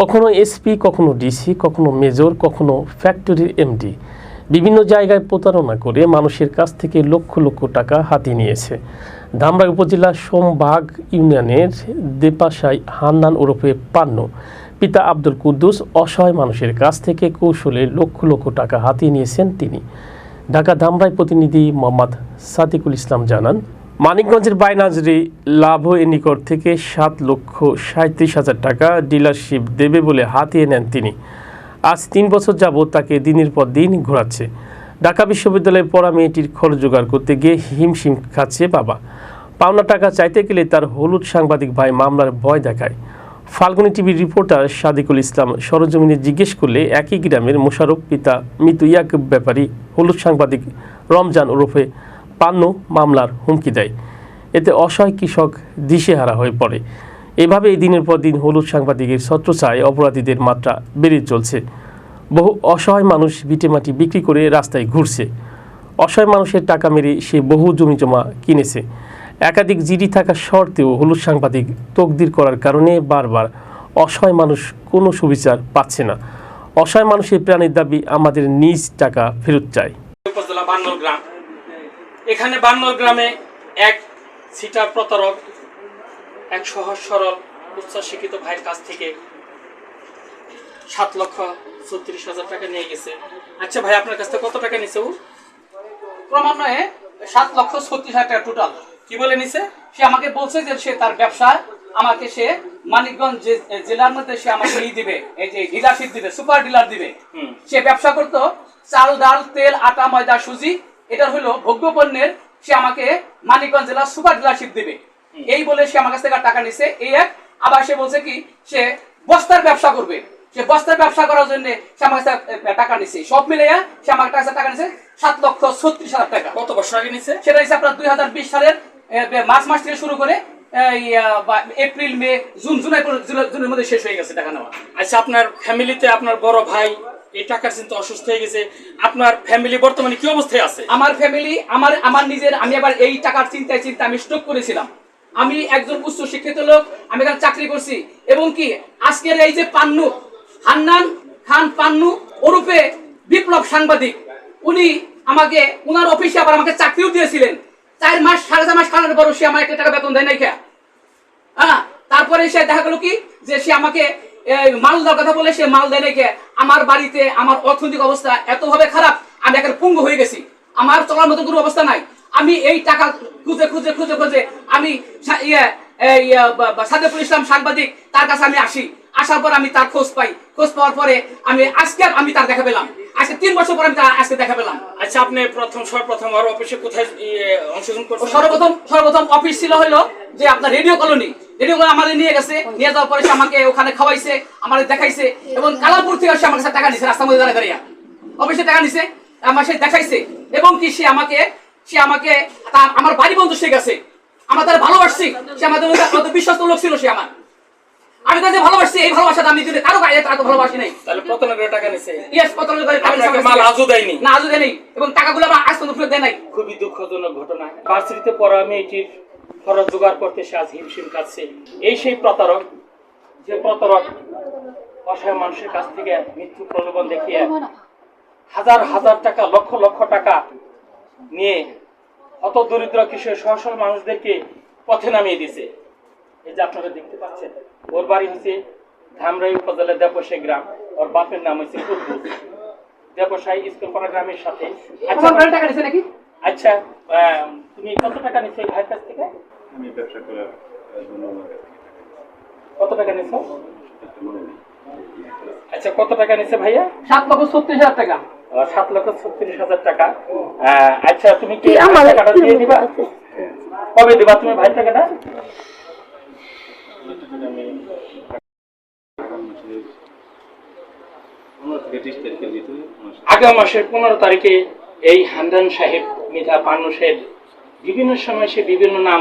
কখনো এসপি কখনো ডিসি কখনো মেজর কখনো ফ্যাক্টরির এমডি বিভিন্ন জায়গায় প্রতারণা করে মানুষের কাছ থেকে লক্ষ লক্ষ টাকা হাতিয়ে নিয়েছে। ধামরাই উপজেলার সোমবাগ ইউনিয়নের দেপাশাই হান্নান ওরফে পান্ন। পিতা আব্দুল কুদ্দুস অসহায় মানুষের কাছ থেকে কৌশলে লক্ষ লক্ষ টাকা হাতিয়ে নিয়েছেন তিনি। ঢাকা ধামরাই প্রতিনিধি মোহাম্মদ সাদিকুল ইসলাম জানান মানিকগঞ্জের বাইনাজরি লাভ নিকট থেকে সাত লক্ষ সাঁত্রিশ হাজার টাকা ডিলারশিপ দেবে বলে হাতিয়ে নেন তিনি। আজ তিন বছর যাবৎ তাকে দিনের পর দিন ঘোরাচ্ছে। ঢাকা বিশ্ববিদ্যালয়ে পড়া মেয়েটির খরচ জোগাড় করতে গিয়ে হিমশিম খাচ্ছে বাবা। পাওনা টাকা চাইতে গেলে তার হলুদ সাংবাদিক ভাই মামলার ভয় দেখায়। ফাল্গুনি টিভির রিপোর্টার সাদিকুল ইসলাম সরজমিনে জিজ্ঞেস করলে একই গ্রামের মোশারফ পিতা মৃত ইয়াকুব ব্যাপারী হলুদ সাংবাদিক রমজান ওরফে পান্ন মামলার হুমকি দেয়। এতে অসহায় কৃষক দিশেহারা হয়ে পড়ে। এভাবে এই দিনের পর দিন হলুদ সাংবাদিকের ছত্রছায় অপরাধীদের মাত্রা বেড়ে চলছে। বহু অসহায় মানুষ ভিটেমাটি বিক্রি করে রাস্তায় ঘুরছে। অসহায় মানুষের টাকা মেরে সে বহু জমি জমা কিনেছে। একাধিক জিডি থাকা সত্ত্বেও হলুদ সাংবাদিক তকদির করার কারণে বারবার অসহায় মানুষ কোনো সুবিচার পাচ্ছে না। অসহায় মানুষের প্রাণের দাবি আমাদের নিজ টাকা ফেরত চায়। উপজেলা বান্নর গ্রাম। এখানে বান্নর গ্রামে এক সিটার প্রতারক এক সহজ সরল উচ্চ শিক্ষিত ভাইয়ের কাছ থেকে সাত লক্ষ ছত্রিশ হাজার টাকা নিয়ে গেছে। আচ্ছা ভাই আপনার কাছ থেকে কত টাকা নিছে ও? ক্রমান্বয়ে সাত লক্ষ ছত্রিশ হাজার টাকা টোটাল কি বলে নিছে? সে আমাকে বলছে যে সে তার ব্যবসা আমাকে সে মানিকগঞ্জ জেলার মধ্যে সে আমাকে ই দিবে এই যে ডিলারশিপ দিবে সুপার ডিলার দিবে। সে ব্যবসা করতো চাল ডাল তেল আটা ময়দা সুজি এটা হলো ভোগ্য পণ্যের সে আমাকে মানিকগঞ্জ জেলার সুপার ডিলারশিপ দিবে। এই বলে সে আমার কাছ থেকে টাকা নিছে। এই এক আবার সে বলছে কি সে বস্তার ব্যবসা করবে। সে বস্তার ব্যবসা করার জন্য সে আমার কাছে টাকা নিছে। সব মিলে সে আমার কাছে টাকা নিছে সাত লক্ষ ছত্রিশ হাজার টাকা। কত বছর আগে নিছে? সেটা হচ্ছে আপনার দুই হাজার বিশ সালের মার্চ মাস থেকে শুরু করে এপ্রিল মে জুন জুলাই- জুনের মধ্যে শেষ হয়ে গেছে টাকা নেওয়া। আচ্ছা আপনার ফ্যামিলিতে আপনার বড় ভাই এই টাকার চিন্তা অসুস্থ হয়ে গেছে। আপনার ফ্যামিলি বর্তমানে কি অবস্থায় আছে? আমার ফ্যামিলি আমার আমার নিজের, আমি আবার এই টাকার চিন্তায় চিন্তা আমি স্টক করেছিলাম। আমি একজন উচ্চ শিক্ষিত লোক, আমি এখানে চাকরি করছি। এবং কি, আজকের এই যে পান্নু, হান্নান খান পান্নু ওরূপে বিপ্লব সাংবাদিক, উনি আমাকে, উনার অফিসে আবার আমাকে চাকরিও দিয়েছিলেন। চার মাস, সাড়ে চার মাস খাওয়ানোর পরও সে আমার একটা টাকা বেতন দেয় নাই হ্যাঁ তারপরে সে দেখা গেল কি, যে সে আমাকে এই, মাল দেওয়ার কথা বলে সে মাল দেয় নাকি আমার বাড়িতে আমার অর্থনৈতিক অবস্থা এতভাবে খারাপ আমি একের পুঙ্গ হয়ে গেছি। আমার চলার মতো কোনো অবস্থা নাই। আমি এই টাকা খুঁজে খুঁজে খুঁজে খুঁজে আমি ইয়ে ইয়ে, সাদেকুল ইসলাম সাংবাদিক তার কাছে আমি আসি। আসার পর আমি তার খোঁজ পাই। খোঁজ পাওয়ার পরে আমি আজকে আমি তার দেখা পেলাম। আজকে তিন বছর পর আমি তার আজকে দেখা পেলাম। আচ্ছা আপনি প্রথম সর্বপ্রথম আর অফিসে কোথায় অংশগ্রহণ করছেন? সর্বপ্রথম সর্বপ্রথম অফিস ছিল হলো যে আপনার রেডিও কলোনি। রেডিও কলোনি আমাদের নিয়ে গেছে। নিয়ে যাওয়ার পরে সে আমাকে ওখানে খাওয়াইছে আমাদের দেখাইছে এবং কালাপুর থেকে সে আমার কাছে টাকা নিছে রাস্তার মধ্যে দাঁড়িয়ে দাঁড়িয়ে অফিসে টাকা নিছে আমার সে দেখাইছে এবং কি সে আমাকে সে আমাকে তার আমার বাড়ি বন্ধু সে গেছে। আমরা তার ভালোবাসছি। সে আমাদের মধ্যে আমাদের বিশ্বস্ত লোক ছিল সে আমার। আমি তাকে ভালোবাসছি এই ভালোবাসাটা আমি কিন্তু কারও বাইরে তাকে ভালোবাসি নাই। তাহলে প্রথমে করে টাকা নিছে। ইয়েস কত লোক টাকা নিছে। মাল আজও দেয়নি। না আজও দেয় নেই এবং টাকাগুলো আমার আজ পর্যন্ত ফেরত দেয় নাই। খুবই দুঃখজনক ঘটনা। ভার্সিটিতে পড়া মেয়েটির খরচ জোগাড় করতে সে আজ হিমশিম কাটছে এই সেই প্রতারক যে প্রতারক অসহায় মানুষের কাছ থেকে মৃত্যু প্রলোভন দেখিয়ে হাজার হাজার টাকা লক্ষ লক্ষ টাকা নিয়ে অত দরিদ্র কিশোর সহসল মানুষদেরকে পথে নামিয়ে দিছে এই যে আপনারা দেখতে পাচ্ছেন ওর বাড়ি হচ্ছে ধামরাই উপজেলার দেবসে গ্রাম। ওর বাপের নাম হচ্ছে কুদ্দুস। দেবসাই স্কুলপাড়া গ্রামের সাথে আচ্ছা টাকা নিছে নাকি? আচ্ছা তুমি কত টাকা নিচ্ছ এই ভাইয়ের কাছ থেকে? আমি ব্যবসা করার কত টাকা নিচ্ছ আচ্ছা কত টাকা নিচ্ছে ভাইয়া? সাত লক্ষ ছত্রিশ হাজার টাকা। সাত লক্ষ ছত্রিশ হাজার টাকা। আচ্ছা তুমি কি আমার টাকাটা দিয়ে দিবা? কবে দিবা তুমি ভাই টাকাটা? আগামী মাসের পনেরো তারিখে এই হান্দান সাহেব মিঠা পান্নু সাহেব, বিভিন্ন সময় সে বিভিন্ন নাম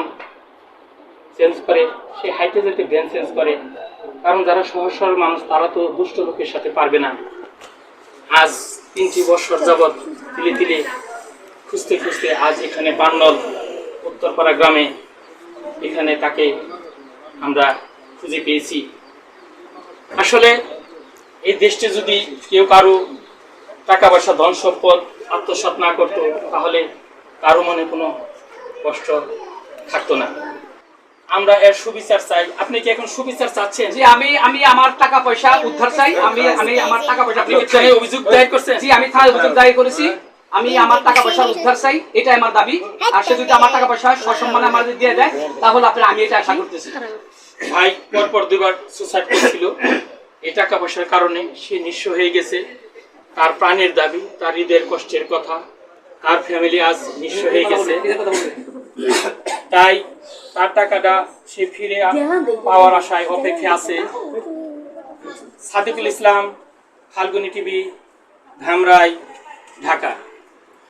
চেঞ্জ করে, সে হাইটে যেতে ব্রেন চেঞ্জ করে। কারণ যারা সহজ সরল মানুষ, তারা তো দুষ্ট লোকের সাথে পারবে না। আজ তিনটি বছর যাবৎ তিলে তিলে খুঁজতে খুঁজতে আজ এখানে বান্নল, উত্তরপাড়া গ্রামে। এখানে তাকে আমরা খুঁজে পেয়েছি। আসলে এই দেশটি যদি কেউ কারও টাকা পয়সা ধন সম্পদ আত্মসাৎ না করতো তাহলে কারও মনে কোনো কষ্ট থাকতো না। আমরা এর সুবিচার চাই। আপনি কি এখন সুবিচার চাচ্ছেন? জি আমি আমি আমার টাকা পয়সা উদ্ধার চাই। আমি আমি আমার টাকা পয়সা আপনি চাই? অভিযোগ দায়ের করছেন? জি আমি থানায় অভিযোগ দায়ের করেছি। আমি আমার টাকা পয়সা উদ্ধার চাই, এটাই আমার দাবি। আর সে যদি আমার টাকা পয়সা সসম্মানে যদি দিয়ে দেয়, তাহলে আপনার আমি এটা আশা করতেছি। ভাই, পরপর দুবার সুসাইড করেছিল। এই টাকা পয়সার কারণে সে নিঃস্ব হয়ে গেছে। তার প্রাণের দাবি, তার হৃদয়ের কষ্টের কথা। তার ফ্যামিলি আজ নিঃস্ব হয়ে গেছে। তাই তার টাকাটা সে ফিরে পাওয়ার আশায় অপেক্ষা আছে। সাদিকুল ইসলাম, ফাল্গুনি টিভি, ধামরাই, ঢাকা।